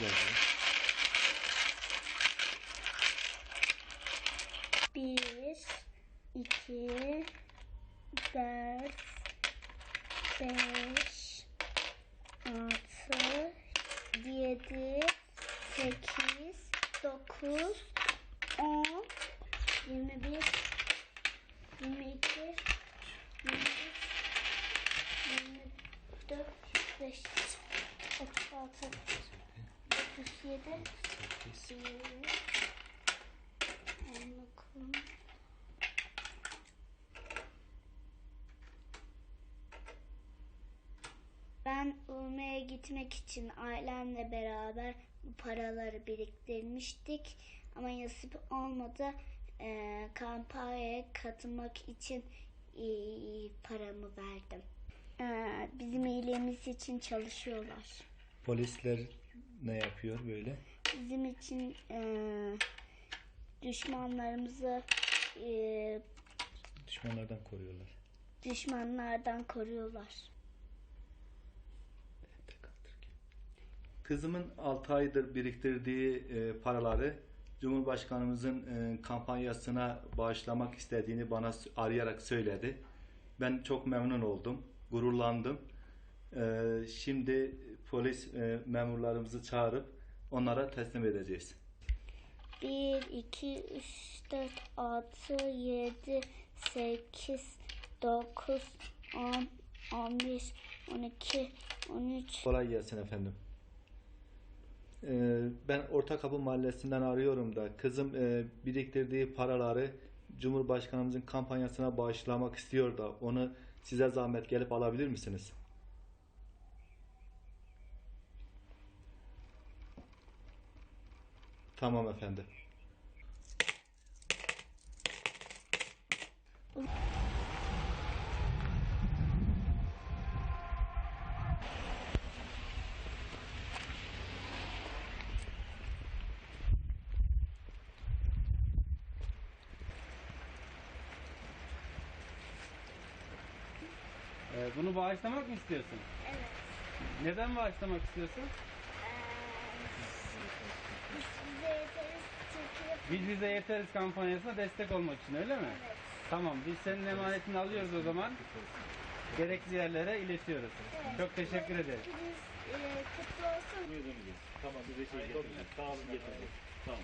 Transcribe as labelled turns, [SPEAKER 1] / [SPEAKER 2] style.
[SPEAKER 1] yazıyor.
[SPEAKER 2] Bir, iki, dört, beş, altı, yedi, sekiz, dokuz, on, yirmi bir, yirmi iki, yirmi üç, yirmi dört, beş, otuz altı, otuz yedi, yirmi, on dokuz, Ben Urma'ya gitmek için ailemle beraber paraları biriktirmiştik. Ama nasip olmadı. Ee, kampanyaya katılmak için e, paramı verdim. Ee, bizim iyiliğimiz için çalışıyorlar.
[SPEAKER 1] Polisler ne yapıyor böyle?
[SPEAKER 2] Bizim için e, düşmanlarımızı e,
[SPEAKER 1] Düşmanlardan koruyorlar.
[SPEAKER 2] düşmanlardan koruyorlar.
[SPEAKER 1] Kızımın 6 aydır biriktirdiği e, paraları Cumhurbaşkanımızın e, kampanyasına bağışlamak istediğini bana arayarak söyledi. Ben çok memnun oldum, gururlandım. E, şimdi polis e, memurlarımızı çağırıp onlara teslim edeceğiz.
[SPEAKER 2] 1, 2, 3, 4, 6, 7, 8, 9, 10, 11, 12, 13.
[SPEAKER 1] Kolay gelsin efendim. Ee, ben Ortakapı Mahallesi'nden arıyorum da kızım e, biriktirdiği paraları Cumhurbaşkanımızın kampanyasına bağışlamak istiyor da onu size zahmet gelip alabilir misiniz? Tamam efendim.
[SPEAKER 3] Ee, bunu bağışlamak mı istiyorsun?
[SPEAKER 2] Evet.
[SPEAKER 3] Neden bağışlamak istiyorsun?
[SPEAKER 2] Türkiye.
[SPEAKER 3] Biz bize yeteriz kampanyasına destek olmak için öyle mi?
[SPEAKER 2] Evet.
[SPEAKER 3] Tamam biz senin emanetini alıyoruz o zaman. Gerekli yerlere iletiyoruz.
[SPEAKER 2] Evet.
[SPEAKER 3] Çok teşekkür ederim.
[SPEAKER 2] Biz e, kutlu olsun.
[SPEAKER 4] Tamam bize şey getirin. Sağ olun getirin. Tamam.